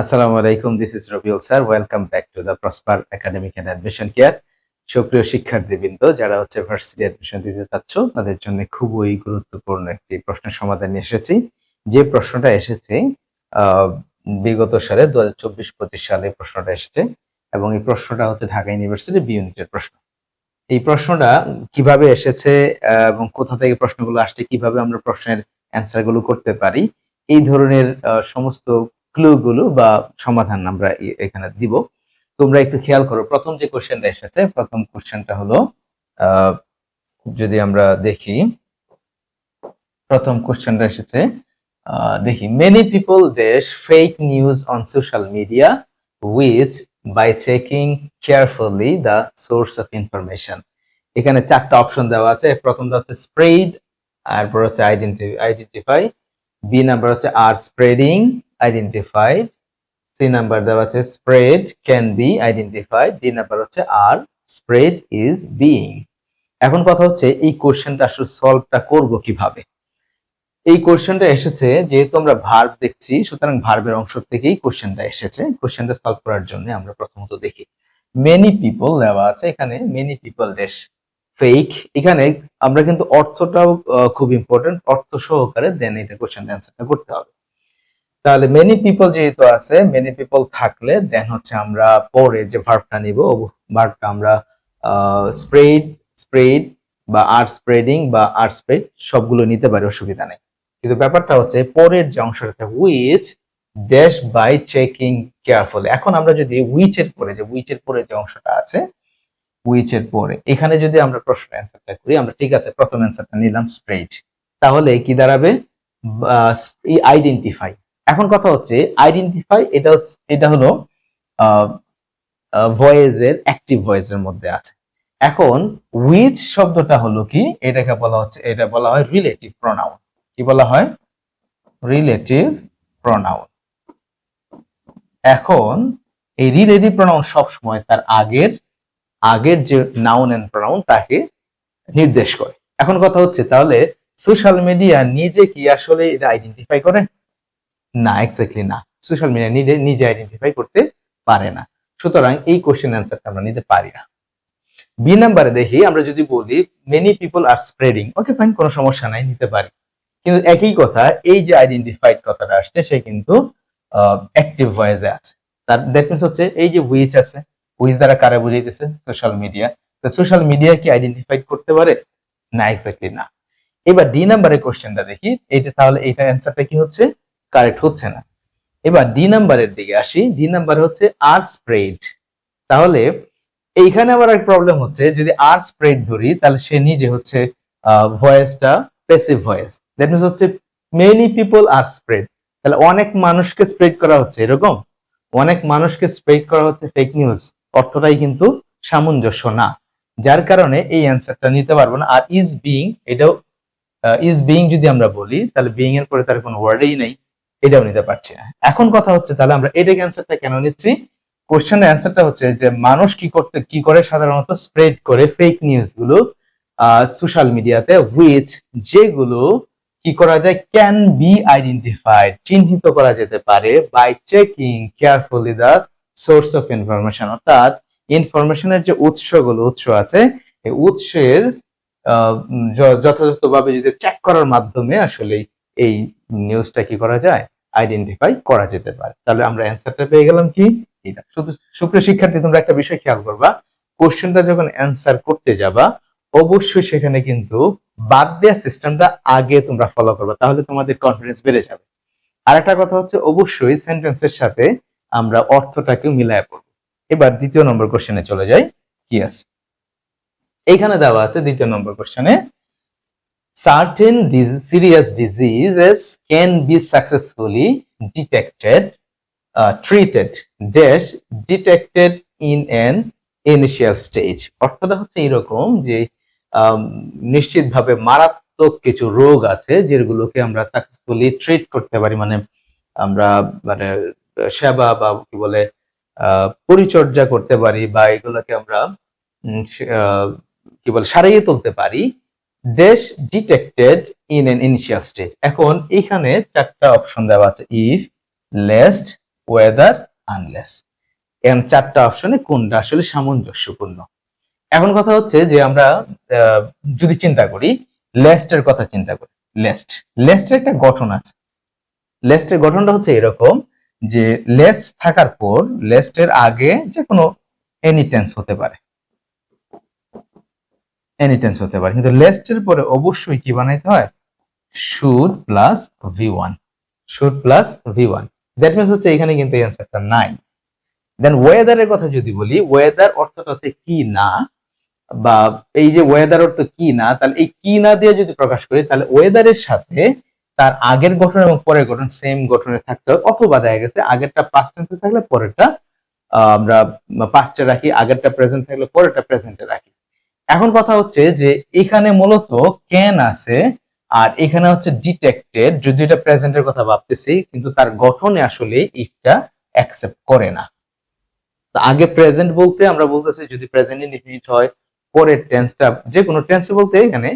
আসসালামু আলাইকুম this is Rabiul sir. Welcome back to the prosper academic and admission care সুপ্রিয় শিক্ষার্থীবৃন্দ, যারা হচ্ছে ভার্সিটি অ্যাডমিশন দিতে চাচ্ছ, তাদের জন্য খুবই গুরুত্বপূর্ণ একটি প্রশ্নের সমাধান নিয়ে এসেছি। যে প্রশ্নটা এসেছে বিগত সালে দু হাজার চব্বিশ পঁচিশ সালে প্রশ্নটা এসেছে এবং এই প্রশ্নটা হচ্ছে ঢাকা ইউনিভার্সিটি বি ইউনিটের প্রশ্ন। এই প্রশ্নটা কীভাবে এসেছে এবং কোথা থেকে প্রশ্নগুলো আসছে, কীভাবে আমরা প্রশ্নের অ্যান্সারগুলো করতে পারি, এই ধরনের সমস্ত ক্লু গুলো বা সমাধান আমরা এখানে দিব। তোমরা একটু খেয়াল করো, প্রথম যে কোশ্চেনটা এসেছে, প্রথম কোশ্চেনটা হলো যদি আমরা দেখি, প্রথম কোশ্চেনটা এসেছে দেখি many people dash fake news on social media which by checking carefully the source of information এখানে চারটা অপশন দেওয়া আছে প্রথমটা হচ্ছে স্প্রেড তারপর হচ্ছে আইডেন্টি আইডেন্টিফাই বি নাম্বার হচ্ছে আর স্প্রেডিং আইডেন্টিফাইড সি নাম্বার দেওয়া আছে spread can be identified D number হচ্ছে আর স্প্রেড ইজ বিইং এখন কথা হচ্ছে এই কোশ্চেনটা আসলে সলভটা করব কীভাবে? এই কোশ্চেনটা এসেছে যেহেতু আমরা ভার্ব দেখছি, সুতরাং ভার্বের অংশ থেকেই কোশ্চেনটা এসেছে। কোশ্চেনটা সলভ করার জন্য আমরা প্রথমত দেখি। মেনি পিপল দেওয়া আছে এখানে মেনি পিপল দেশ ফেক এখানে আমরা কিন্তু অর্থটাও খুব ইম্পর্টেন্ট অর্থ সহকারে দেন এটা কোশ্চেন অ্যান্সারটা করতে হবে। তাহলে মেনি পিপল যেহেতু আছে মেনি পিপল থাকলে দেন হচ্ছে আমরা পরে যে ভার্বটা নিব ভার্বটা আমরা স্প্রেড স্প্রেড বা আর স্প্রেডিং বা আর স্প্রেড সবগুলো নিতে পারি, অসুবিধা নেই। কিন্তু ব্যাপারটা হচ্ছে পরের যে অংশটা which dash by checking careful এখন আমরা যদি উইচ এর পরে যে উইচ এর পরে যে অংশটা আছে উইচ এর পরে, এখানে যদি আমরা প্রশ্ন অ্যান্সারটা করি, আমরা ঠিক আছে, প্রথম অ্যান্সারটা নিলাম স্প্রেড তাহলে কি দাঁড়াবে? আইডেন্টিফাই এখন কথা হচ্ছে আইডেন্টিফাই এটা হচ্ছে, এটা হলো ভয়েজের অ্যাক্টিভ ভয়েজের মধ্যে আছে। এখন উইচ শব্দটা হলো কি? এটাকে বলা হচ্ছে, এটা বলা হয় রিলেটিভ প্রনাউন কি বলা হয়? রিলেটিভ প্রনাউন এখন এই রিলেটিভ প্রনাউন সবসময় তার আগের আগের যে নাউন এন্ড প্রনাউন তাকে নির্দেশ করে। এখন কথা হচ্ছে, তাহলে সোশ্যাল মিডিয়া নিজে কি আসলে এটা আইডেন্টিফাই করে? না এক্স্যাক্টলি না। সোশ্যাল মিডিয়া নিজে নিজে আইডেন্টিফাই করতে পারে না। সুতরাং এই কোশ্চেন অ্যান্সারটা আমরা নিতে পারি না। বি নাম্বারে দেখি, আমরা যদি বলি many people are spreading okay fine কোনো সমস্যা নাই, নিতে পারি। কিন্তু একই কথা, এই যে আইডেন্টিফাইড কথাটা আসছে, সে কিন্তু অ্যাক্টিভ ভয়েসে আছে। তার দ্যাট মিনস হচ্ছে এই যে উইচ আছে উইচ দ্বারা কারা বুঝাইতেছে? সোশ্যাল মিডিয়া তো সোশ্যাল মিডিয়া কি আইডেন্টিফাইড করতে পারে? না এক্স্যাক্টলি না। এবার ডি নাম্বারের কোশ্চেনটা দেখি, এইটা তাহলে এইটার অ্যান্সারটা কি হচ্ছে? কারেক্ট হচ্ছে না। এবার ডি নাম্বারের দিকে আসি। ডি নাম্বার হচ্ছে আর স্প্রেড তাহলে এইখানে আবার এক প্রবলেম হচ্ছে। যদি আর স্প্রেড ধরি, তাহলে সে নিজে হচ্ছে ভয়েসটা প্যাসিভ ভয়েস দ্যাট মিনস হচ্ছে মেনি পিপল আর স্প্রেড তাহলে অনেক মানুষকে স্প্রেড করা হচ্ছে, এরকম? অনেক মানুষকে স্প্রেড করা হচ্ছে ফেক নিউজ অর্থটাই কিন্তু সামঞ্জস্য না। যার কারণে এই অ্যান্সারটা নিতে পারব না। আর ইজ বিং এটাও ইজ বিং যদি আমরা বলি, তাহলে বিং এর পরে তার কোনো ওয়ার্ডেই নেই। এটাও নিতে পারছি না। এখন কথা হচ্ছে তাহলে আমরা এটাকে অ্যান্সারটা কেন নিচ্ছি? কোশ্চেনের অ্যান্সারটা হচ্ছে যে মানুষ কি করতে, কি করে? সাধারণত স্প্রেড করে ফেক নিউজগুলো সোশ্যাল মিডিয়াতে উইচ যেগুলো কি করা যায়? ক্যান বি আইডেন্টিফাইড চিহ্নিত করা যেতে পারে by checking carefully the source of information অর্থাৎ ইনফরমেশনের যে উৎসগুলো, উৎস আছে, এই উৎসের যথাযথভাবে যদি চেক করার মাধ্যমে আসলে এই নিউজটা কি করা যায়? আইডেন্টিফাই করা যেতে পারে। তাহলে আমরা অ্যান্সারটা পেয়ে গেলাম কি? এটা শুধু সুপ্রিয় শিক্ষার্থী, তোমরা একটা বিষয় খেয়াল করবা। কোশ্চেনটা যখন অ্যান্সার করতে যাবা, অবশ্যই সেখানে কিন্তু বাদ দেওয়া সিস্টেমটা আগে তোমরা ফলো করবে, তাহলে তোমাদের কনফিডেন্স বেড়ে যাবে। আর একটা কথা হচ্ছে, অবশ্যই সেন্টেন্সের সাথে আমরা অর্থটাকে মিলায় পড়ব। এবার দ্বিতীয় নম্বর কোশ্চেনে চলে যাই। কি আছে এইখানে দেওয়া আছে দ্বিতীয় নম্বর কোশ্চেনে certain dis- serious diseases can be successfully detected uh, treated. Dash detected in an initial stage. অর্থটা হচ্ছে এরকম যে নিশ্চিতভাবে মারাত্মক কিছু রোগ আছে যেগুলোকে আমরা সাকসেসফুলি ট্রিট করতে পারি। মানে আমরা মানে সেবা বা কি বলে পরিচর্যা করতে পারি বা এগুলোকে আমরা কি বলে সারিয়ে তুলতে পারি। Dash detected in an initial stage এখন এখানে চারটা অপশন দেওয়া আছে ইফ লেস্ট ওয়েদার আনলেস এখন চারটা অপশনে কোনটা আসলে সামঞ্জস্যপূর্ণ? এখন কথা হচ্ছে যে আমরা যদি চিন্তা করি লেস্টের কথা চিন্তা করি লেস্ট লেস্টের একটা গঠন আছে। লেস্টের গঠনটা হচ্ছে এরকম যে লেস্ট থাকার পর লেস্টের আগে যে কোনো এনি টেন্স হতে পারে। এনি টেন্স হতে পারে। কিন্তু লেস্টের পরে অবশ্যই কি বানাইতে হয়? Should plus V one should plus V one that means হচ্ছে এখানে কিন্তু অ্যান্সারটা নাই। দেন ওয়েদারের কথা যদি বলি ওয়েদার অর্থটা হচ্ছে কি না, বা এই যে ওয়েদার অর্থ কি না, তাহলে এই কি না দিয়ে যদি প্রকাশ করি, তাহলে ওয়েদারের সাথে তার আগের গঠন এবং পরের গঠন সেম গঠনে থাকতে হয় অথবা দেখা গেছে আগেরটা পাস্ট টেন্সে থাকলে পরেরটা আমরা পাস্টে রাখি, আগেরটা প্রেজেন্ট থাকলে পরেরটা প্রেজেন্টে রাখি। এখন কথা হচ্ছে যে এখানে মূলত ক্যান আছে আর এখানে হচ্ছে ডিটেক্টেড যদি এটা প্রেজেন্টের কথা ভাবতেছি, কিন্তু তার গঠনে আসলে ইফটা অ্যাকসেপ্ট করে না। তো আগে প্রেজেন্ট বলতে আমরা বলতেছি, যদি প্রেজেন্ট ইনডিফিনিট হয়, পরের টেন্সটা যে কোনো টেন্স বলতে এখানে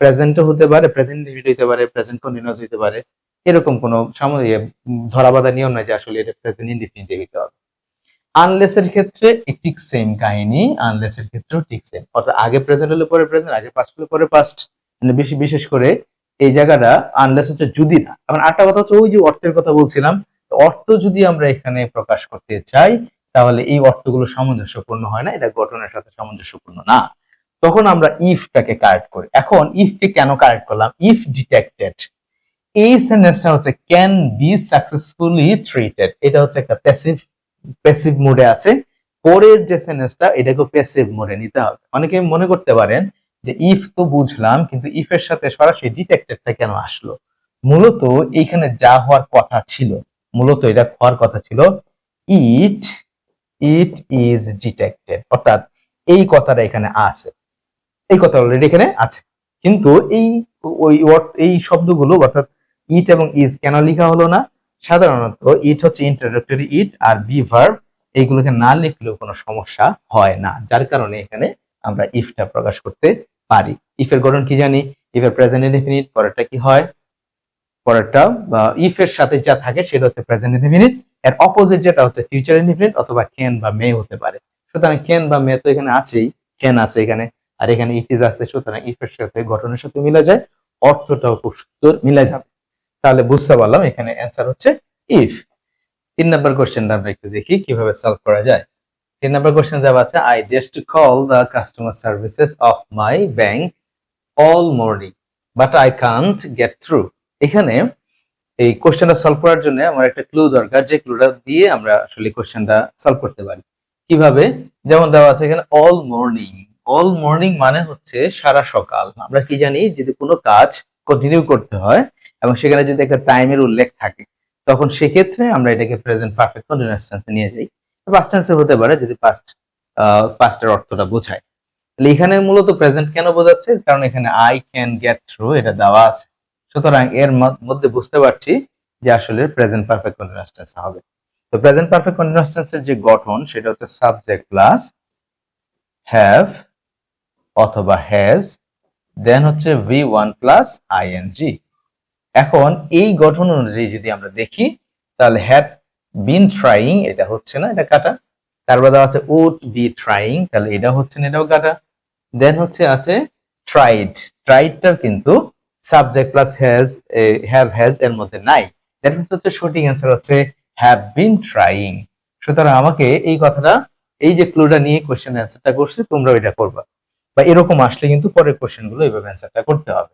প্রেজেন্টও হতে পারে প্রেজেন্ট ইনডিফিনিট হতে পারে প্রেজেন্ট কন্টিনিউয়াস হতে পারে, এরকম কোনো ধরাবাধা নিয়ম নাই যে আসলে এটা প্রেজেন্ট ইনডিফিনিট হতে হবে। আনলেস এর ক্ষেত্রে ঠিক সেম কাহিনী আনলেস এর ক্ষেত্রেও ঠিক সেম অর্থাৎ আগে প্রেজেন্ট হলে পরে প্রেজেন্ট আগে পাস্ট হলে পরে পাস্ট মানে বেশি, বিশেষ করে এই জায়গাটা আনলেস হচ্ছে যদি না। এখন আরেকটা কথা হচ্ছে, ওই যে অর্থের কথা বলছিলাম অর্থ যদি আমরা এখানে প্রকাশ করতে চাই, তাহলে এই অর্থগুলো সামঞ্জস্যপূর্ণ হয় না, এটা গঠনের সাথে সামঞ্জস্যপূর্ণ না। তখন আমরা ইফটাকে কারেক্ট করি। এখন ইফকে কেন কারেক্ট করলাম? ইফ ডিটেক্টেড এই সেন্টেন্সটা হচ্ছে ক্যান বি সাকসেসফুলি ট্রিটেড এটা হচ্ছে একটা প্যাসিভ প্যাসিভ মোডে আছে, পরের যে সেন্টেন্সটা এটাকে প্যাসিভ মোডে নিতে হবে। অনেকে মনে করতে পারেন যে ইফ তো বুঝলাম, কিন্তু ইফ এর সাথে সরাসরি ডিটেক্টেডটা কেন আসলো? মূলত এইখানে যা হওয়ার কথা ছিল, মূলত এটা হওয়ার কথা ছিল ইট ইট ইজ ডিটেক্টেড অর্থাৎ এই কথাটা এখানে আছে। এই কথা অলরেডি এখানে আছে। কিন্তু এই, ওই এই শব্দগুলো, অর্থাৎ ইট এবং ইজ কেন লেখা হলো না? সাধারণত ইট হচ্ছে introductory it are be verb এইগুলোকে না লিখলেও কোনো সমস্যা হয় না। যার কারণে এখানে আমরা ইফটা প্রকাশ করতে পারি। ইফের গঠন কি জানি? ইফের প্রেজেন্ট ইনডিফিনিট পরেরটা কি হয়? পরেরটা ইফ এর সাথে যা থাকে সেটা হচ্ছে প্রেজেন্ট ইনডিফিনিট এর অপোজিট যেটা হচ্ছে ফিউচার ইনডিফিনিট অথবা ক্যান বা মে হতে পারে। সুতরাং ক্যান বা মে তো এখানে আছেই ক্যান আছে এখানে, আর এখানে ইট ইজ আছে, সুতরাং ইফ এর সাথে গঠনের সাথে মিলে যায়, অর্থটাও খুব সুন্দর মিলে যাবে। তাহলে বুঝতে পারলাম, এখানে অ্যান্সার হচ্ছে ইফ তিন নাম্বার কোশ্চেনটা আমরা একটু দেখি, কীভাবে সলভ করা যায়। তিন নাম্বার কোশ্চেন দেওয়া আছে I just call the customer services of my bank all morning but I can't get through এখানে এই কোশ্চেনটা সলভ করার জন্য আমার একটা ক্লু দরকার, যে ক্লুটা দিয়ে আমরা আসলে কোশ্চেনটা সলভ করতে পারি। কীভাবে? যেমন দেওয়া আছে এখানে অল মর্নিং অল মর্নিং মানে হচ্ছে সারা সকাল। আমরা কি জানি, যদি কোনো কাজ কন্টিনিউ করতে হয় এবং সেখানে যদি একটা টাইমের উল্লেখ থাকে, তখন সেক্ষেত্রে আমরা এটাকে প্রেজেন্ট পারফেক্ট কন্টিনিউয়াস টেন্সে নিয়ে যাই। পাস্ট টেন্সে হতে পারে যদি পাস্ট পাস্টের অর্থটা বোঝায়। তাহলে এখানে মূলত প্রেজেন্ট কেন বোঝাচ্ছে? কারণ এখানে আই ক্যান গেট থ্রু এটা দেওয়া আছে। সুতরাং এর মধ্যে বুঝতে পারছি যে আসলে প্রেজেন্ট পারফেক্ট কন্টিনিউয়াস টেন্স হবে। তো প্রেজেন্ট পারফেক্ট কন্টিনিউয়াস টেন্সের যে গঠন, সেটা হচ্ছে সাবজেক্ট প্লাস হ্যাভ অথবা হ্যাজ দেন হচ্ছে ভি ওয়ান প্লাস আইএনজি এখন এই গঠন অনুযায়ী যদি আমরা দেখি, তাহলে হ্যাড বিন ট্রাইং এটা হচ্ছে না, এটা কাটা। তারপর দেওয়া আছে উড বি ট্রাইং তাহলে এটা হচ্ছে না, এটাও কাটা। দেন হচ্ছে আছে ট্রাইড ট্রাইডটার কিন্তু subject plus has have has এর মধ্যে নাই। দ্যাট মিনস হচ্ছে সঠিক অ্যান্সার হচ্ছে হ্যাভ বিন ট্রাইং সুতরাং আমাকে এই কথাটা, এই যে ক্লুটা নিয়ে কোশ্চেন অ্যান্সারটা করছি তোমরা এটা করবা। বা এরকম আসলে কিন্তু পরের কোয়েশ্চেনগুলো এইভাবে অ্যান্সারটা করতে হবে।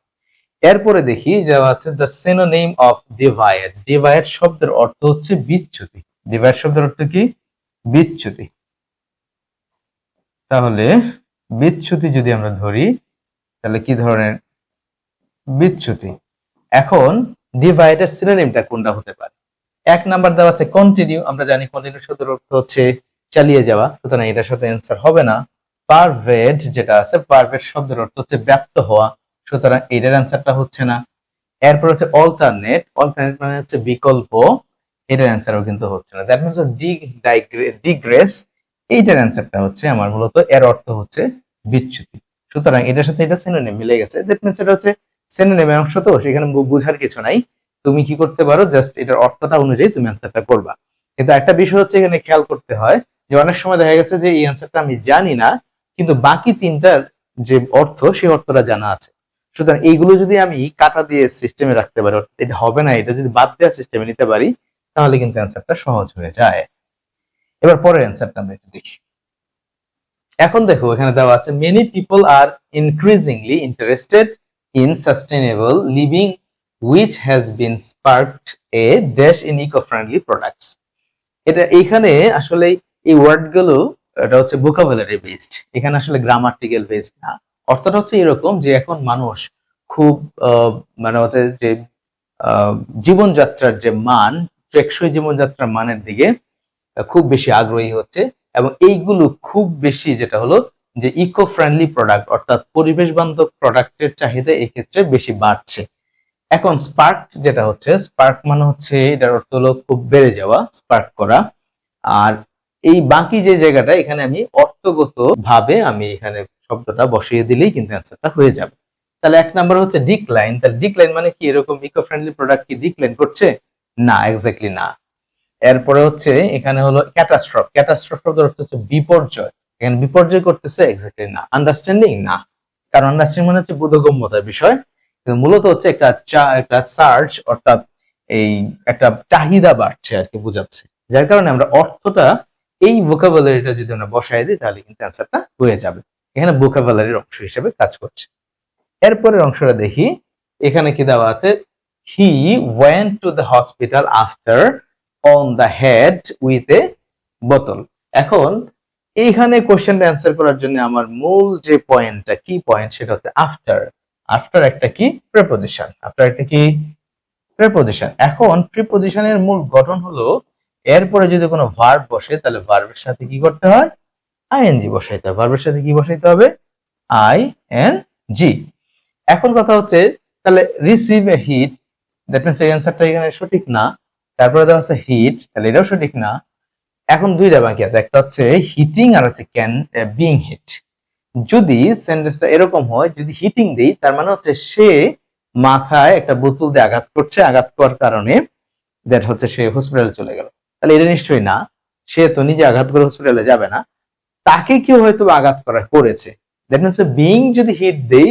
এরপরে দেখি দেওয়া আছে the synonym of divide divide শব্দের অর্থ হচ্ছে বিচ্যুতি। ডিভাইড শব্দের অর্থ কি? বিচ্যুতি। তাহলে বিচ্যুতি যদি আমরা ধরি, তাহলে কি ধরনের? বিচ্যুতি। এখন ডিভাইডের সিনোনিমটা কোনটা হতে পারে? এক নাম্বার দেওয়া আছে কন্টিনিউ আমরা জানি কন্টিনিউ শব্দের অর্থ হচ্ছে চালিয়ে যাওয়া, সুতরাং এটার সাথে অ্যান্সার হবে না। পারভেড যেটা আছে পারভেট শব্দের অর্থ হচ্ছে ব্যপ্ত হওয়া। সুতরাং এটার অ্যান্সারটা হচ্ছে না। এরপর হচ্ছে অল্টারনেট অল্টারনেট মানে হচ্ছে বিকল্প, এটার অ্যান্সারও কিন্তু হচ্ছে না। দ্যাট মিনস ডিগ্রেস এইটার অ্যান্সারটা হচ্ছে আমার মূলত এর অর্থ হচ্ছে বিচ্যুতি। সুতরাং এটার সাথে এটা সিনোনিম মিলে গেছে। দ্যাট মিনস এটা হচ্ছে সিনোনিমের অংশ তো, সেখানে বোঝার কিছু নাই। তুমি কি করতে পারো? জাস্ট এটার অর্থটা অনুযায়ী তুমি অ্যান্সারটা করবা। কিন্তু একটা বিষয় হচ্ছে এখানে খেয়াল করতে হয় যে অনেক সময় দেখা গেছে যে এই অ্যান্সারটা আমি জানি না, কিন্তু বাকি তিনটার যে অর্থ, সেই অর্থটা জানা আছে। সুতরাং এইগুলো যদি আমি কাটা দিয়ে সিস্টেমে রাখতে পারি এটা হবে না, এটা যদি বাদ দেওয়া সিস্টেমে নিতে পারি, তাহলে কিন্তু অ্যান্সারটা সহজ হয়ে যায়। এবার পরের অ্যান্সারটা আমরা একটু দেখি। এখন দেখো, এখানে দেওয়া আছে many people are increasingly interested in sustainable living which has been sparked a dash in eco friendly products এটা এখানে আসলে এই ওয়ার্ডগুলো এটা হচ্ছে ভোকাবুলারি বেসড এখানে আসলে গ্রামাটিক্যাল বেসড না। অর্থটা হচ্ছে এরকম যে এখন মানুষ খুব মানে হচ্ছে যে জীবনযাত্রার যে মান, টেকসই জীবনযাত্রার মানের দিকে খুব বেশি আগ্রহী হচ্ছে এবং এইগুলো খুব বেশি যেটা হলো যে ইকো ফ্রেন্ডলি প্রোডাক্ট অর্থাৎ পরিবেশ বান্ধব প্রোডাক্টের চাহিদা এই ক্ষেত্রে বেশি বাড়ছে। এখন স্পার্ক যেটা হচ্ছে স্পার্ক মানে হচ্ছে এটার অর্থ হলো খুব বেড়ে যাওয়া স্পার্ক করা। আর এই বাকি যে জায়গাটা, এখানে আমি অর্থগত ভাবে আমি এখানে শব্দটা বসিয়ে দিলেই কিন্তু অ্যান্সারটা হয়ে যাবে। তাহলে এক নাম্বার হচ্ছে ডিক্লাইন তাহলে ডিক্লাইন মানে কি? এরকম ইকো ফ্রেন্ডলি প্রোডাক্ট কি ডিক্লাইন করছে? না এক্স্যাক্টলি না। এরপরে হচ্ছে এখানে হলো ক্যাটাস্ট্রফ ক্যাটাস্ট্রফ অর্থ হচ্ছে বিপর্যয়। এখানে বিপর্যয় করতেছে এক্স্যাক্টলি না। আন্ডারস্ট্যান্ডিং না। কারণ আন্ডারস্ট্যান্ডিং মানে হচ্ছে বোধগম্যতার বিষয়। কিন্তু মূলত হচ্ছে একটা চা- একটা সার্চ অর্থাৎ এই একটা চাহিদা বাড়ছে আর কি বোঝাচ্ছে। যার কারণে আমরা অর্থটা এই ভোকাবুলারিটা যদি আমরা বসায় দিই, তাহলে কিন্তু অ্যান্সারটা হয়ে যাবে। এখানে ভোকাবুলারির অংশ হিসেবে কাজ করছে। এরপরের অংশটা দেখি। এখানে কি দেওয়া আছে? He went to the hospital after on the head with a বোতল এখন এইখানে কোশ্চেনটা অ্যান্সার করার জন্য আমার মূল যে পয়েন্টটা কি পয়েন্ট সেটা হচ্ছে আফটার আফটার একটা কি? প্রেপোজিশন আফটার একটা কি? প্রেপোজিশন এখন প্রিপোজিশনের মূল গঠন হলো, এরপরে যদি কোনো ভার্ব বসে, তাহলে ভার্বের সাথে কি করতে হয়? আইএনজি বসাইতে হবে। ভার্বের সাথে কি বসাইতে হবে? I N G. এখন কথা হচ্ছে, তাহলে receive a hit that means এই অ্যান্সারটা এখানে সঠিক না। তারপরে দেওয়া হচ্ছে হিট তাহলে এটাও সঠিক না। এখন দুইটা বাকি আছে, একটা হচ্ছে হিটিং আর হচ্ছে ক্যান বিং হিট যদি সেন্টেন্সটা এরকম হয়, যদি হিটিং দেই, তার মানে হচ্ছে সে মাথায় একটা বোতল দিয়ে আঘাত করছে, আঘাত করার কারণে দ্যাট হচ্ছে সে হসপিটালে চলে গেল। তাহলে এটা নিশ্চয়ই না। সে তো নিজে আঘাত করে হসপিটালে যাবে না। তাকে কেউ হয়তো আঘাত করা করেছে। বিং যদি হিট দেই,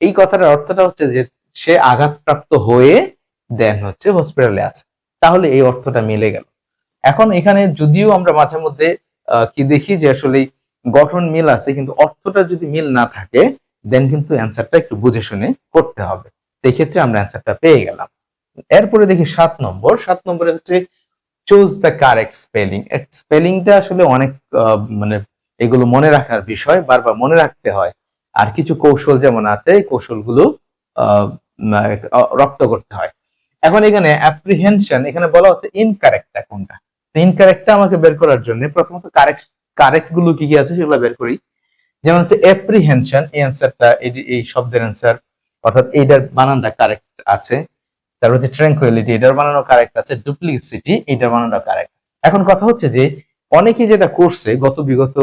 এই কথাটার অর্থটা হচ্ছে যে সে আঘাতপ্রাপ্ত হয়ে দেন হচ্ছে হসপিটালে আছে। তাহলে এই অর্থটা মিলে গেল। এখন এখানে যদিও আমরা মাঝে মধ্যে কি দেখি যে আসলে গঠন মিল আছে, কিন্তু অর্থটা যদি মিল না থাকে দেন কিন্তু অ্যান্সারটা একটু বুঝে শুনে করতে হবে। সেই ক্ষেত্রে আমরা অ্যান্সারটা পেয়ে গেলাম। এরপরে দেখি সাত নম্বর। সাত নম্বরে হচ্ছে চুজ দ্য কারেক্ট স্পেলিং স্পেলিংটা আসলে অনেক মানে এগুলো মনে রাখার বিষয়, বারবার মনে রাখতে হয়। আর কিছু কৌশল যেমন আছে, এই কৌশলগুলো রপ্ত করতে হয়। এখন এখানে অ্যাপ্রিহেনশন এখানে বলা হচ্ছে ইনকারেক্টটা কোনটা? ইনকারেক্টটা আমাকে বের করার জন্য প্রথমত কারেক্ট কারেক্টগুলো কি কি আছে সেগুলো বের করি। যেমন হচ্ছে অ্যাপ্রিহেনশন এই অ্যান্সারটা এই শব্দের অ্যান্সার অর্থাৎ এইটার বানানটা কারেক্ট আছে। তারপর হচ্ছে ট্র্যাঙ্কুইলিটি এটার বানানো কারেক্ট আছে। ডুপ্লিসিটি এটার বানানো কারেক্ট এখন কথা হচ্ছে যে অনেকে যেটা করছে গত বিগত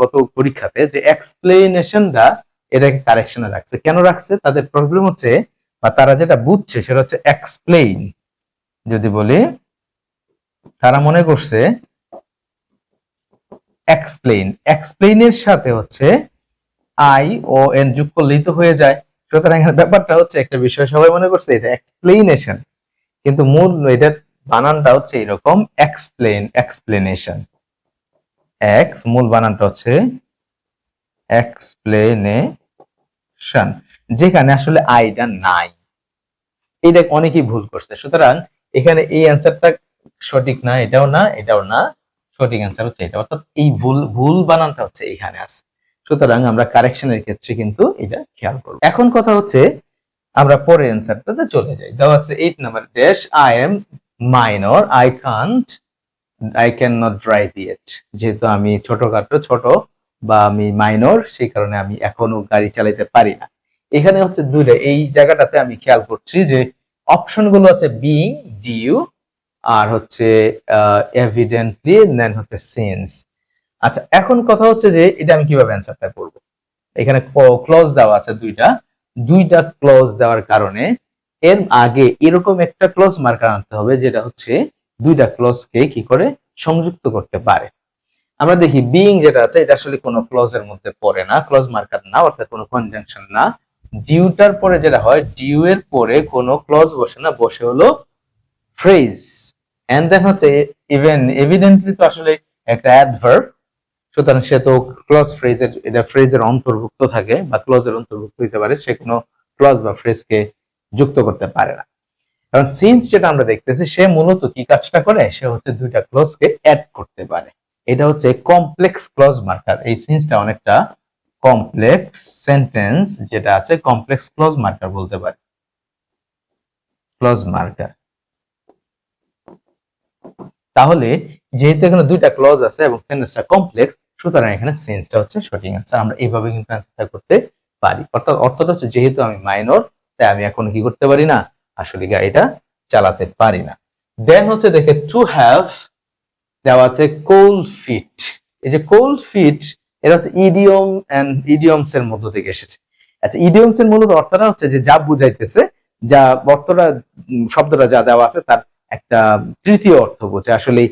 গত পরীক্ষাতে যে এক্সপ্লেনেশনটা এটাকে কারেকশনে রাখছে। কেন রাখছে? তাদের প্রবলেম হচ্ছে, বা তারা যেটা বুঝছে সেটা হচ্ছে এক্সপ্লেইন যদি বলি, তারা মনে করছে এক্সপ্লেইন এক্সপ্লেইনের সাথে হচ্ছে আই ও এন যোগ করলেই তো হয়ে যায়। সুতরাং এখানে ব্যাপারটা হচ্ছে একটা বিষয় সবাই মনে করছে, এটা এক্সপ্লেনেশন কিন্তু মূল, এটার বানানটা হচ্ছে এরকম এক্সপ্লেন এক্সপ্লেনেশন এক্স মূল বানানটা হচ্ছে এক্সপ্লেনেশন যেখানে আসলে আইটা নাই। এটা অনেকেই ভুল করছে। সুতরাং এখানে এই অ্যান্সারটা সঠিক না, এটাও না এটাও না। সঠিক অ্যান্সার হচ্ছে এটা। অর্থাৎ এই ভুল ভুল বানানটা হচ্ছে এখানে আছে। সুতরাং আমরা কারেকশনের ক্ষেত্রে কিন্তু এটা খেয়াল করব। এখন কথা হচ্ছে আমরা পরের অ্যান্সারটাতে চলে যাই। দেওয়া আছে eight number dash I am minor I can't I can not drive yet যেহেতু আমি ছোটখাটো ছোট বা আমি মাইনর সেই কারণে আমি এখনও গাড়ি চালাতে পারি না। এখানে হচ্ছে দুইটা, এই জায়গাটাতে আমি খেয়াল করছি যে অপশনগুলো হচ্ছে বিং ডিউ আর হচ্ছে এভিডেন্টলি দেন হচ্ছে সেন্স আচ্ছা এখন কথা হচ্ছে যে এটা আমি কীভাবে অ্যান্সারটা করব? এখানে ক্লজ দেওয়া আছে দুইটা। দুইটা ক্লজ দেওয়ার কারণে এর আগে এরকম একটা ক্লজ মার্কার আনতে হবে যেটা হচ্ছে দুইটা ক্লজকে কি করে? সংযুক্ত করতে পারে। আমরা দেখি বিইং যেটা আছে, এটা আসলে কোনো ক্লজের মধ্যে পড়ে না ক্লজ মার্কার না, অর্থাৎ কোনো কনজাংশন না। ডিউটার পরে যেটা হয় ডিউ এর পরে কোনো ক্লজ বসে না, বসে হলো ফ্রেজ এন্ড দেন হচ্ছে ইভেন এভিডেন্টলি তো আসলে একটা অ্যাডভার্ব সুতরাং সে তো ক্লজ ফ্রেজের এটা ফ্রেজের অন্তর্ভুক্ত থাকে, বা ক্লজের অন্তর্ভুক্ত হতে পারে, সে কোনো ক্লজ বা ফ্রেজকে যুক্ত করতে পারে না। কারণ সিন্স যেটা আমরা দেখতেছি, সে মূলত কি কাজটা করে? সে হচ্ছে দুইটা ক্লজকে অ্যাড করতে পারে। এটা হচ্ছে কমপ্লেক্স ক্লজ মার্কার এই সিন্সটা অনেকটা কমপ্লেক্স সেন্টেন্স যেটা আছে কমপ্লেক্স ক্লজ মার্কার বলতে পারে। ক্লজ মার্কার তাহলে যেহেতু এখানে দুইটা ক্লজ আছে এবং সেন্টেন্সটা কমপ্লেক্স সুতরাং এখানে সেন্সটা হচ্ছে সঠিক অ্যান্সার আমরা এইভাবে কিন্তু অ্যান্সারটা করতে পারি। অর্থাৎ অর্থটা হচ্ছে যেহেতু আমি মাইনর তাই আমি এখন কি করতে পারি না? আসলে গাড়িটা চালাতে পারি না। দেন হচ্ছে দেখে টু হ্যাভ দেওয়া আছে কোল ফিট এই যে কোল ফিট এটা হচ্ছে ইডিয়ম এন্ড ইডিয়মস এর মধ্য থেকে এসেছে। আচ্ছা ইডিয়মস এর মূলত অর্থটা হচ্ছে যে যা বুঝাইতেছে, যা অর্থটা শব্দটা যা দেওয়া আছে তার একটা তৃতীয় অর্থ বোঝায়। আসলে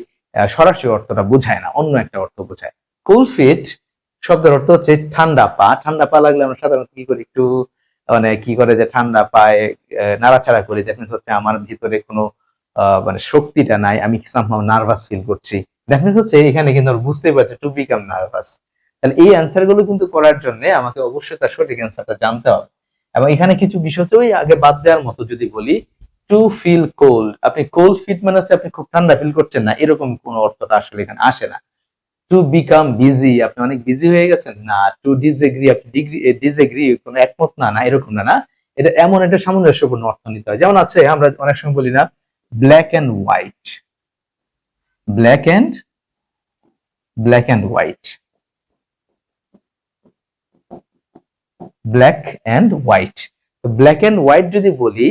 সরাসরি অর্থটা বোঝায় না, অন্য একটা অর্থ বোঝায়। কুল ফিট শব্দের অর্থ হচ্ছে ঠান্ডা পা। ঠান্ডা পা লাগলে আমরা সাধারণত কি করি? একটু মানে কি করে যে ঠান্ডা পায়ে নাড়াচাড়া করি দ্যাট মিনস হচ্ছে আমার ভিতরে কোনো মানে শক্তিটা নাই, আমি সামহাও নার্ভাস ফিল করছি। দ্যাট মিনস হচ্ছে এখানে কিন্তু বুঝতেই পারছি টু বিকাম নার্ভাস তাহলে এই অ্যান্সারগুলো কিন্তু করার জন্য আমাকে অবশ্যই তার সঠিক অ্যান্সারটা জানতে হবে। এবং এখানে কিছু বিষয় তো আগে বাদ দেওয়ার মতো যদি বলি টু ফিল কোল্ড আপনি কোল্ড ফিট মানে হচ্ছে আপনি খুব ঠান্ডা ফিল করছেন না, এরকম কোনো অর্থটা আসলে এখানে আসে না। টু বিকাম বিজি আপনি অনেক বিজি হয়ে গেছেন, না টু ডিসএগ্রি আপনি ডিগ্রি ডিসএগ্রি কোনো একমত না না, এরকম না না, এটা এমন একটা সামঞ্জস্যপূর্ণ অর্থ নিতে হয়। যেমন আছে, আমরা অনেক সময় বলি না black and white black and black and white black and white black and white যদি বলি,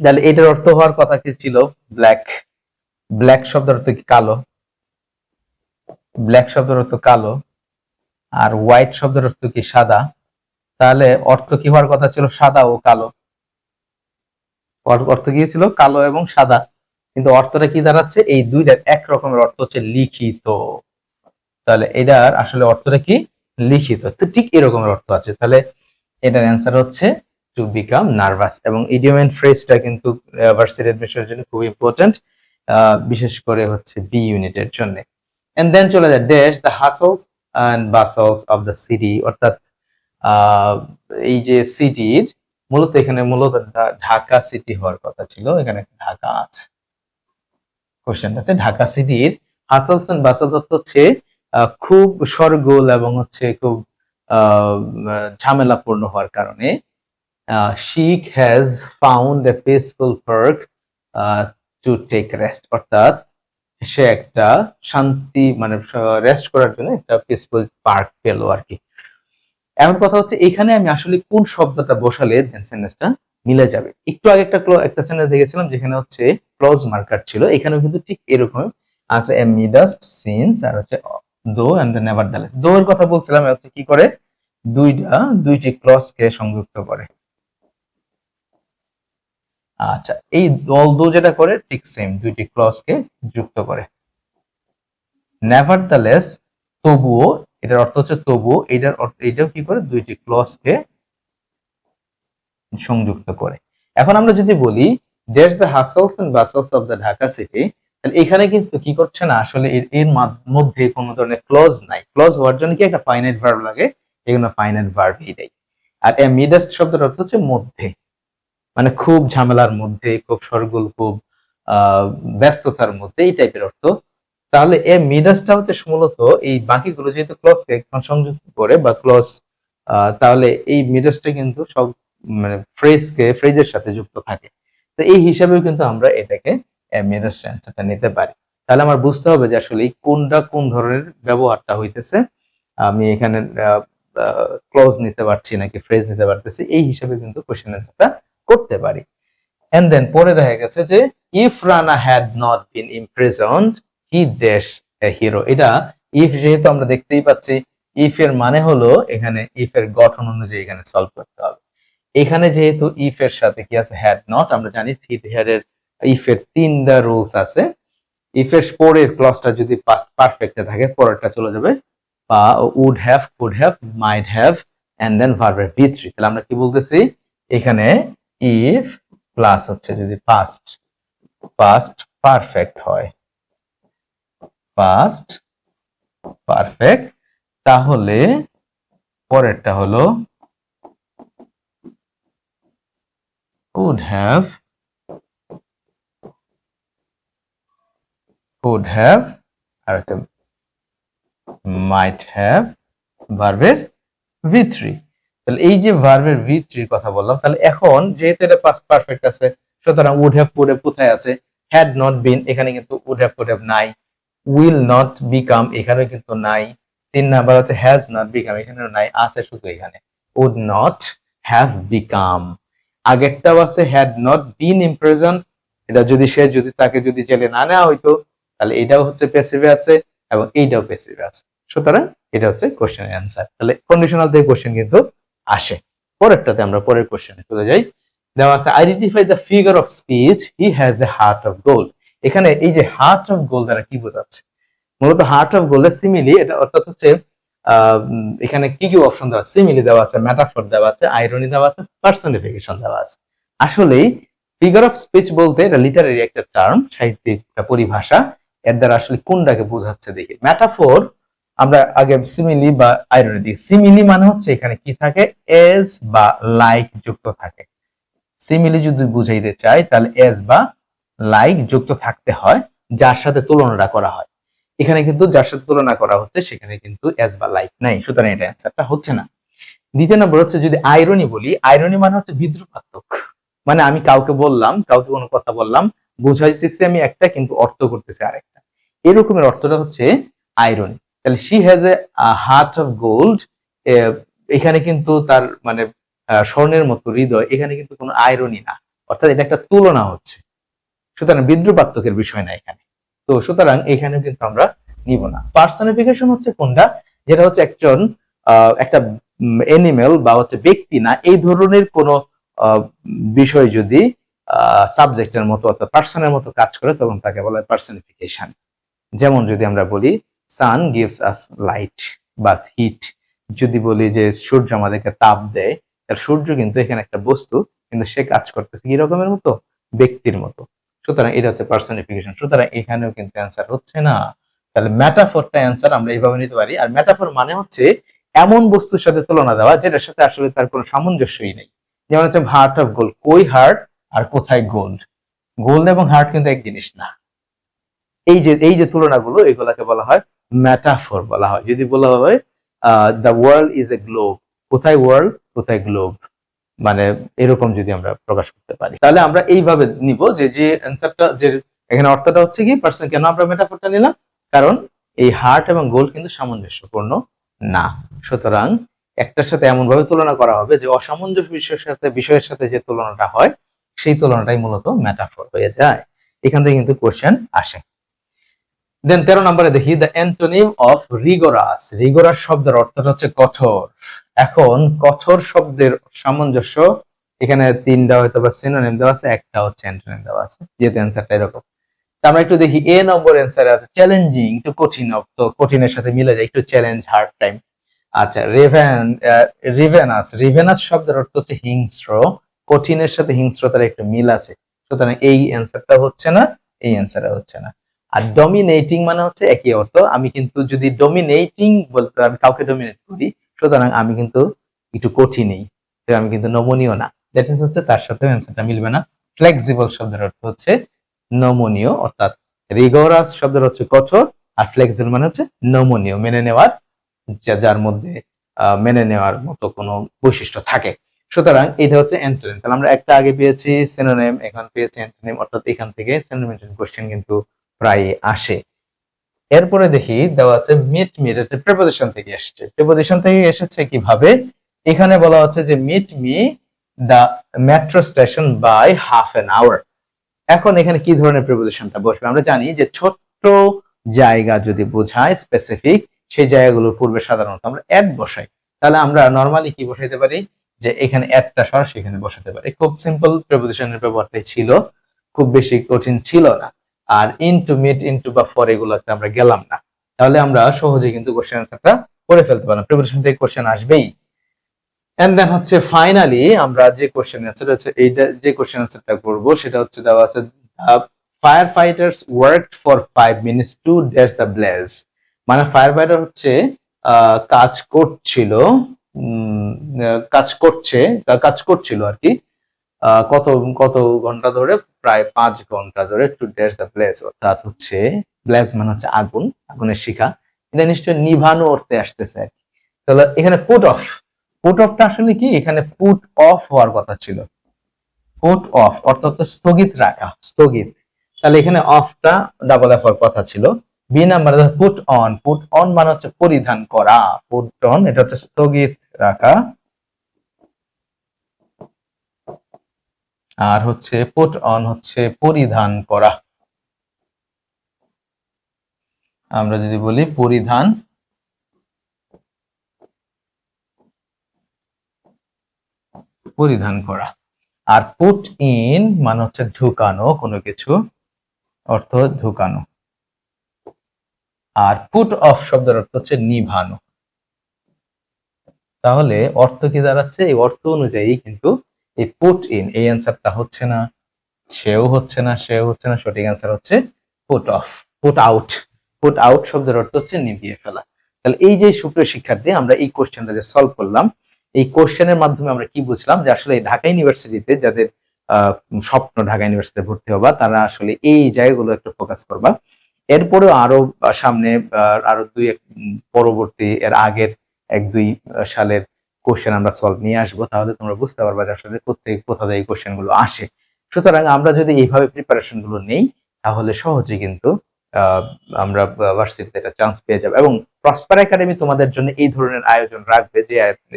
তাহলে এটার অর্থ হওয়ার কথা কি ছিল? ব্ল্যাক ব্ল্যাক শব্দের অর্থ কি? কালো। ব্ল্যাক শব্দের অর্থ কালো আর হোয়াইট শব্দের অর্থ কি সাদা, তাহলে অর্থ কি হওয়ার কথা ছিল সাদা ও কালো? অর- অর্থ কি ছিল কালো এবং সাদা। কিন্তু অর্থটা কি দাঁড়াচ্ছে? এই দুইটার এক রকমের অর্থ হচ্ছে লিখিত। তাহলে এটার আসলে অর্থটা কি? লিখিত। ঠিক এরকমের অর্থ আছে। তাহলে এটার অ্যান্সার হচ্ছে টু বিকাম নার্ভাস এবং ইডিয়ম এন্ড ফ্রেজটা কিন্তু ভার্সিটি অ্যাডমিশনের জন্য খুব ইম্পর্টেন্ট বিশেষ করে হচ্ছে বি ইউনিটের জন্য। এন্ড দেন চলে যায় dash the hustles and bustles of the city অর্থাৎ এই যে সিটির মূলত এখানে মূলত ঢাকা সিটি হওয়ার কথা ছিল, এখানে ঢাকা আছে। কোশ্চেনটাতে ঢাকা সিটির হাসলস এন্ড বাসলস হচ্ছে খুব সরগোল এবং হচ্ছে খুব ঝামেলাপূর্ণ হওয়ার কারণে শিখ has found a peaceful park to take rest অর্থাৎ সে একটা শান্তি মানে রেস্ট করার জন্য একটা পিসফুল পার্ক পেল আর কি এমন কথা হচ্ছে, এখানে আমি আসলে কোন শব্দটা বসালে সেন্টেন্সটা মিলে যাবে? একটু আগে একটা একটা সেন্টেন্স দেখেছিলাম, যেখানে হচ্ছে ক্লোজ মার্কার ছিল। এখানেও কিন্তু ঠিক এরকম আছে এ মিডাস সিনস আর হচ্ছে দো এন্ড নেভার দ্যালেস দো এর কথা বলছিলাম হচ্ছে কি করে? দুইটা, দুইটি ক্লজকে সংযুক্ত করে। আচ্ছা এই দল দু যেটা করে, ঠিক সেম দুইটি ক্লজকে যুক্ত করে। নেভার দ্যালেস তবুও, এটার অর্থ হচ্ছে তবুও এটার অর্থ এটাও কি করে? দুইটি ক্লজকে সংযুক্ত করে। এখন আমরা যদি বলি dash the hustles and bustles of the Dhaka city তাহলে এখানে কিন্তু কি করছে না? আসলে এর এর মধ্যে কোনো ধরনের ক্লজ নাই। ক্লজ হওয়ার জন্য কি একটা ফাইনাইট ভার্ব লাগে? এগুলো ফাইনাইট ভার্ব এটাই আর এ মিডাস্ট শব্দের অর্থ হচ্ছে মধ্যে। মানে খুব ঝামেলার মধ্যে, খুব সরগোল, খুব ব্যস্ততার মধ্যে, এই টাইপের অর্থ। তাহলে এ মিডাসটা হচ্ছে মূলত এই বাকিগুলো যেহেতু ক্লজকে সংযুক্ত করে বা ক্লজ তাহলে এই মিডাসটা কিন্তু সব মানে ফ্রেজকে ফ্রেজের সাথে যুক্ত থাকে। তো এই হিসাবেও কিন্তু আমরা এটাকে মিডাস অ্যান্সারটা নিতে পারি। তাহলে আমার বুঝতে হবে যে আসলে কোনটা কোন ধরনের ব্যবহারটা হইতেছে। আমি এখানে ক্লজ নিতে পারছি নাকি ফ্রেজ নিতে পারতেছি, এই হিসাবে কিন্তু কোশ্চেন অ্যান্সারটা করতে পারি। এন্ড দেন পরে দেখা গেছে যে if Rana had not been imprisoned he dash hero এটা ইফ যেহেতু আমরা দেখতেই পাচ্ছি ইফ এর মানে হলো এখানে ইফ এর গঠন অনুযায়ী এখানে সলভ করতে হবে। এখানে যেহেতু ইফ এর সাথে কি আছে? হ্যাড নট আমরা জানি থিট হেয়ার এর ইফ এর তিনটা রুলস আছে। ইফ এর পরের ক্লজটা যদি পারফেক্টে থাকে, পরেরটা চলে যাবে, বা would have could have might have and then ভার্বের ভি থ্রি তাহলে আমরা কি বলতেছি? এখানে ইফ প্লাস হচ্ছে যদি পাস্ট পাস্ট পারফেক্ট হয়। পাস্ট পারফেক্ট তাহলে পরেরটা হলো would have would have, আর একটা might have ভার্বের ভি থ্রি তাহলে এই যে ভার্বের ভি থ্রির কথা বললাম, তাহলে এখন যেহেতু এটা পাস্ট পারফেক্ট আছে, সুতরাং উড হ্যাভ কুড হ্যাভ কোথায় আছে? হ্যাড নট বিন এখানে কিন্তু উড হ্যাভ কুড হ্যাভ নাই। উইল নট বিকাম এখানে কিন্তু নাই। তিন নাম্বার হচ্ছে হ্যাজ নট বিকাম এখানেও নাই, আছে শুধু এখানে। উড নট হ্যাভ বিকাম আগেরটাও আছে হ্যাড নট বিন ইমপ্রেজন এটা যদি সে, যদি তাকে যদি জেলে না নেওয়া হইতো, তাহলে এটাও হচ্ছে প্যাসিভে আছে এবং এইটাও প্যাসিভে আছে। সুতরাং এটা হচ্ছে কোশ্চেনের অ্যান্সার তাহলে কন্ডিশনাল থেকে কোশ্চেন কিন্তু আসে। পরেরটাতে আমরা পরের কোশ্চেনে চলে যাই। দেওয়া আছে identify the figure of speech he has a heart of gold এখানে এই যে হার্ট অফ গোল্ড দ্বারা কি বোঝাচ্ছে? মূলত হার্ট অফ গোল্ডের সিমিলি এটা অর্থাৎ হচ্ছে এখানে কি কি অপশন দেওয়া সিমিলি দেওয়া আছে মেটাফর দেওয়া আছে আইরনি দেওয়া আছে পার্সনিফিকেশন দেওয়া আছে। আসলেই ফিগার অফ স্পিচ বলতে এটা লিটারারি একটা টার্ম সাহিত্যিক পরিভাষা, এর দ্বারা আসলে কোনটাকে বোঝাচ্ছে দেখি। মেটাফোর আমরা আগে সিমিলি বা আইরনি দিই। সিমিলি মানে হচ্ছে এখানে কি থাকে? এস বা লাইক যুক্ত থাকে। সিমিলি যদি বুঝাইতে চাই, তাহলে এস বা লাইক যুক্ত থাকতে হয়, যার সাথে তুলনাটা করা হয়। এখানে কিন্তু যার সাথে তুলনা করা হচ্ছে, সেখানে কিন্তু এস বা লাইক নাই। সুতরাং এটা অ্যান্সারটা হচ্ছে না। দ্বিতীয় নম্বর হচ্ছে যদি আইরনি বলি আইরনি মানে হচ্ছে বিদ্রুপাত্মক মানে আমি কাউকে বললাম, কাউকে কোনো কথা বললাম, বোঝাইতেছি আমি একটা, কিন্তু অর্থ করতেছি আরেকটা। এরকমের অর্থটা হচ্ছে আইরনি তাহলে she has a heart of gold এখানে কিন্তু তার মানে স্বর্ণের মতো হৃদয়, এখানে কিন্তু কোনো আইরনি না। অর্থাৎ এটা একটা তুলনা হচ্ছে। সুতরাং বিদ্রুপাত্মকের বিষয় না এখানে। তো সুতরাং এখানে কিন্তু আমরা নিব না। পার্সনিফিকেশন হচ্ছে কোনটা? যেটা হচ্ছে একজন একটা এনিমেল বা হচ্ছে ব্যক্তি না, এই ধরনের কোন বিষয় যদি সাবজেক্টের মতো অর্থাৎ পার্সনের মতো কাজ করে, তখন তাকে বলা হয় পার্সনিফিকেশন যেমন যদি আমরা বলি সান গিভস আস লাইট বা হিট যদি বলি যে সূর্য আমাদেরকে তাপ দেয়, তাহলে সূর্য কিন্তু এখানে একটা বস্তু, কিন্তু সে কাজ করতেছে কি রকমের মতো? ব্যক্তির মতো। সুতরাং এটা হচ্ছে পার্সনিফিকেশন সুতরাং এখানেও কিন্তু অ্যান্সার হচ্ছে না। তাহলে ম্যাটাফোরটা অ্যান্সার আমরা এইভাবে নিতে পারি। আর ম্যাটাফোর মানে হচ্ছে এমন বস্তুর সাথে তুলনা দেওয়া, যেটার সাথে আসলে তার কোনো সামঞ্জস্যই নেই। যেমন হচ্ছে হার্ট অফ গোল্ড কই হার্ট আর কোথায় গোল্ড গোল্ড এবং হার্ট কিন্তু এক জিনিস না। এই যে এই যে তুলনাগুলো এগুলাকে বলা হয় ম্যাটাফোর বলা হয়। যদি বলা হয় the world is a globe কোথায় ওয়ার্ল্ড কোথায় গ্লোব মানে এরকম যদি আমরা প্রকাশ করতে পারি। তাহলে আমরা এইভাবে নিব যে যে অ্যান্সারটা যে এখানে অর্থটা হচ্ছে কি পার্সন কেন আমরা মেটাফোরটা নিলাম? কারণ এই হার্ট এবং গোল কিন্তু সামঞ্জস্যপূর্ণ না। সুতরাং একটার সাথে এমন ভাবে তুলনা করা হবে যে, অসামঞ্জস্য বিষয়ের সাথে বিষয়ের সাথে যে তুলনাটা হয়, সেই তুলনাটাই মূলত মেটাফোর হয়ে যায়। এখান থেকে কিন্তু কোশ্চেন আসে। দেন তেরো নম্বরে দেখি the antonym of rigorous rigorous শব্দের অর্থটা হচ্ছে কঠোর। এখন কঠোর শব্দের সামঞ্জস্য, এখানে তিনটা হয়তো বা সিনোনিম দেওয়া আছে, একটা হচ্ছে অ্যান্টোনিম দেওয়া আছে, যেহেতু অ্যান্সারটা এরকম। আমরা একটু দেখি এ নম্বর অ্যান্সারে আছে চ্যালেঞ্জিং একটু কঠিন তো কঠিনের সাথে মিলে যায়, একটু চ্যালেঞ্জ হার্ড টাইম আচ্ছা রেভেন রিভেনাস রিভেনাস শব্দের অর্থ হচ্ছে হিংস্র, কঠিনের সাথে হিংস্রতার একটু মিল আছে। সুতরাং এই অ্যান্সারটা হচ্ছে না, এই অ্যান্সারটা হচ্ছে না। আর ডমিনেটিং মানে হচ্ছে একই অর্থ। আমি কিন্তু যদি ডমিনেটিং বলতে আমি কাউকে ডমিনেট করি, সুতরাং আমি কিন্তু একটু কঠিনই। আমি কিন্তু নমনীয় না। দ্যাট মিনস হচ্ছে তার সাথে অ্যান্সারটা মিলবে না। ফ্লেক্সিবল শব্দের অর্থ হচ্ছে নমনীয়, অর্থাৎ রিগোরাস শব্দের হচ্ছে কঠোর, আর ফ্লেক্সিবল মানে হচ্ছে নমনীয়, মেনে নেওয়ার যার মধ্যে মেনে নেওয়ার মতো কোনো বৈশিষ্ট্য থাকে। সুতরাং এটা হচ্ছে অ্যান্টোনিম তাহলে আমরা একটা আগে পেয়েছি সিনোনিম এখন পেয়েছি অ্যান্টোনিম অর্থাৎ এখান থেকে সিনোনিম কোশ্চেন কিন্তু প্রায় আসে। এরপরে দেখি দেওয়া আছে মিট মিট এটা প্রেপোজিশন থেকে এসেছে। প্রেপোজিশন থেকে এসেছে কীভাবে? এখানে বলা হচ্ছে যে meet me the metro station by half an hour এখন এখানে কি ধরনের প্রেপোজিশনটা বসবে? আমরা জানি যে ছোট্ট জায়গা যদি বোঝায় স্পেসিফিক সেই জায়গাগুলোর পূর্বে সাধারণত আমরা অ্যাড বসাই। তাহলে আমরা নর্মালি কি বসাইতে পারি? যে এখানে অ্যাডটা সরাসরি এখানে বসাতে পারি। খুব সিম্পল প্রেপোজিশনের ব্যবহারটাই ছিল। খুব বেশি কঠিন ছিল না। আর ইনটু মিড ইনটু বা ফর এগুলোতে আমরা গেলাম না। তাহলে আমরা সহজে কিন্তু কোশ্চেন অ্যান্সারটা করে ফেলতে পারলাম। প্রিপারেশন থেকে কোশ্চেন আসবেই। এন্ড দেন হচ্ছে ফাইনালি আমরা যে কোশ্চেন অ্যান্সার হচ্ছে এইটা, যে কোশ্চেন অ্যান্সারটা করব, সেটা হচ্ছে দেওয়া আছে fire fighters work for five minutes to dash the blaze মানে ফায়ার ফাইটার হচ্ছে কাজ করছিল কাজ করছে, কাজ করছিল আর কি। কত কত ঘণ্টা ধরে? প্রায় পাঁচ ঘণ্টা ধরে টু ড্যাশ দ্য ব্লেজ অর্থাৎ হচ্ছে ব্লেজ মানে হচ্ছে আগুন, আগুনের শিখা। এটা নিশ্চয়ই নিভানো অর্থে আসতেছে তাহলে এখানে পুট অফ পুট অফটা আসলে কি? এখানে পুট অফ হওয়ার কথা ছিল। পুট অফ অর্থাৎ স্থগিত রাখা, স্থগিত। তাহলে এখানে অফটা ডাবল এফ হওয়ার কথা ছিল। B number put on put on মানে হচ্ছে পরিধান করা। পুট অন এটা হচ্ছে স্থগিত রাখা। আর হচ্ছে পুট অন হচ্ছে পরিধান করা। আমরা যদি বলি পরিধান পরিধান করা। আর পুট ইন মানে হচ্ছে ঢুকানো, কোনো কিছু, অর্থ ঢুকানো। আর পুট অফ শব্দের অর্থ হচ্ছে নিভানো। তাহলে অর্থ কি দাঁড়াচ্ছে? এই অর্থ অনুযায়ী কিন্তু এই পুট ইন এই অ্যান্সারটা হচ্ছে না, সেও হচ্ছে না, সেও হচ্ছে না, সঠিক অ্যান্সার হচ্ছে put off put out put out শব্দের অর্থ হচ্ছে নিভিয়ে ফেলা। তাহলে এই যে সুপ্রিয় শিক্ষার্থী, আমরা এই কোশ্চেনটা যে সলভ করলাম, এই কোশ্চেনের মাধ্যমে আমরা কি বুঝলাম যে আসলে ঢাকা ইউনিভার্সিটিতে যাদের স্বপ্ন ঢাকা ইউনিভার্সিটিতে ভর্তি হবা, তারা আসলে এই জায়গাগুলো একটু ফোকাস করবা। এরপরেও আরও সামনে আরও দুই এক পরবর্তী, এর আগের এক, দুই সালের কোশ্চেন আমরা সলভ নিয়ে আসব, তাহলে তোমরা বুঝতে পারবা যে আসলে প্রত্যেক কোথা থেকে এই কোশ্চেনগুলো আসে। সুতরাং আমরা যদি এইভাবে প্রিপারেশনগুলো নেই, তাহলে সহজে কিন্তু আমরা ভার্সিটিতে একটা চান্স পেয়ে যাব। এবং প্রসপার একাডেমি তোমাদের জন্য এই ধরনের আয়োজন রাখবে যে,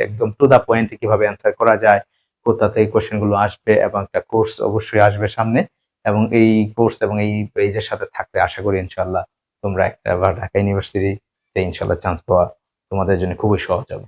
একদম টু দা পয়েন্টে কীভাবে অ্যান্সার করা যায়, কোথা থেকে কোশ্চেনগুলো আসবে এবং একটা কোর্স অবশ্যই আসবে সামনে। এবং এই কোর্স এবং এই পেজের সাথে থাকতে আশা করি ইনশাল্লাহ তোমরা একটা ঢাকা ইউনিভার্সিটিতে ইনশাল্লাহ চান্স পাওয়া তোমাদের জন্য খুবই সহজ হবে।